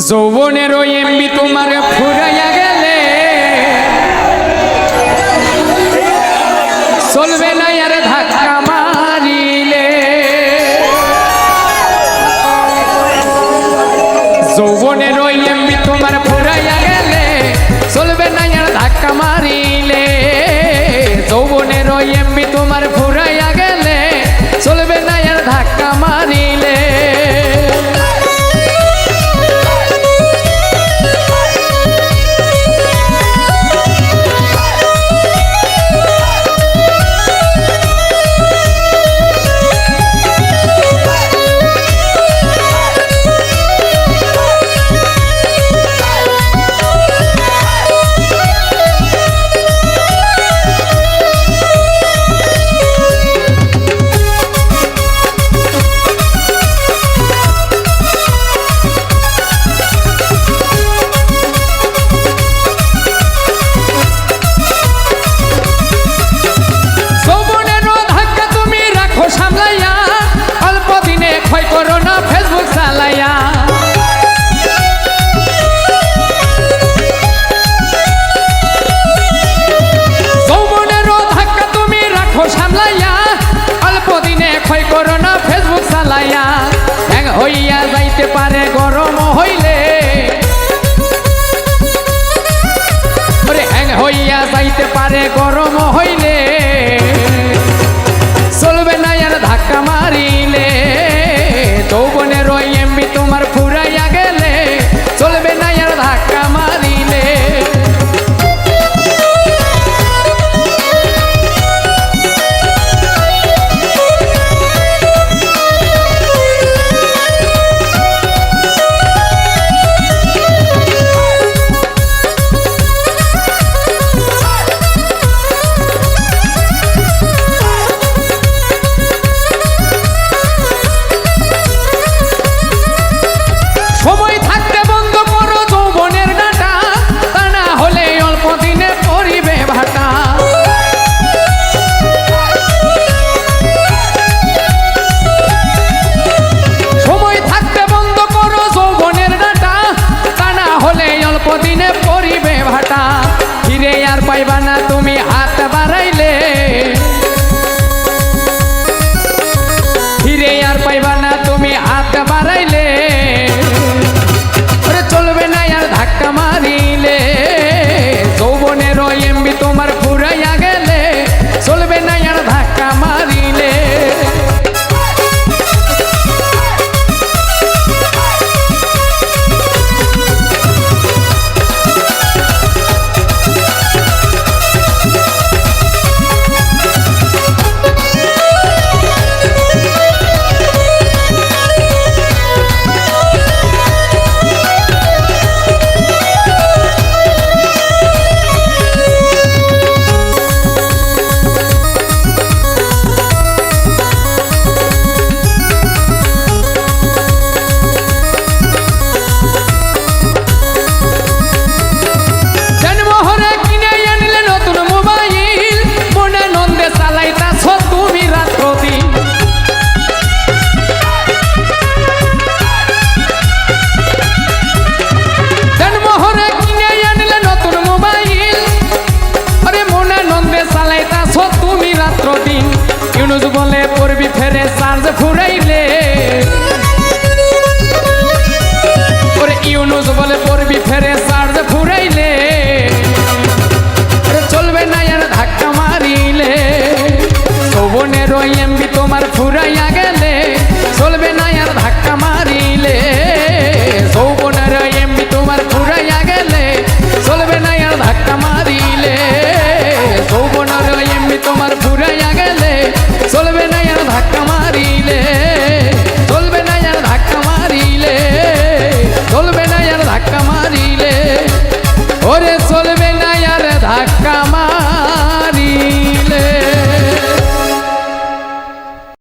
যৌবনের ওই এমবি তোমার ফুরাইয়া গেলে। চলবে না আর ধাক্কা মারিলে। যৌবনের ওই এমবি তোমার ফুরাইয়া গেলে। চলবে না আর ধাক্কা মারিলে। যৌবনের ওই এমবি তোমার হইয়া যাইতে পারে গরম হইলে। হইয়া যাইতে পারে গরম হইলে।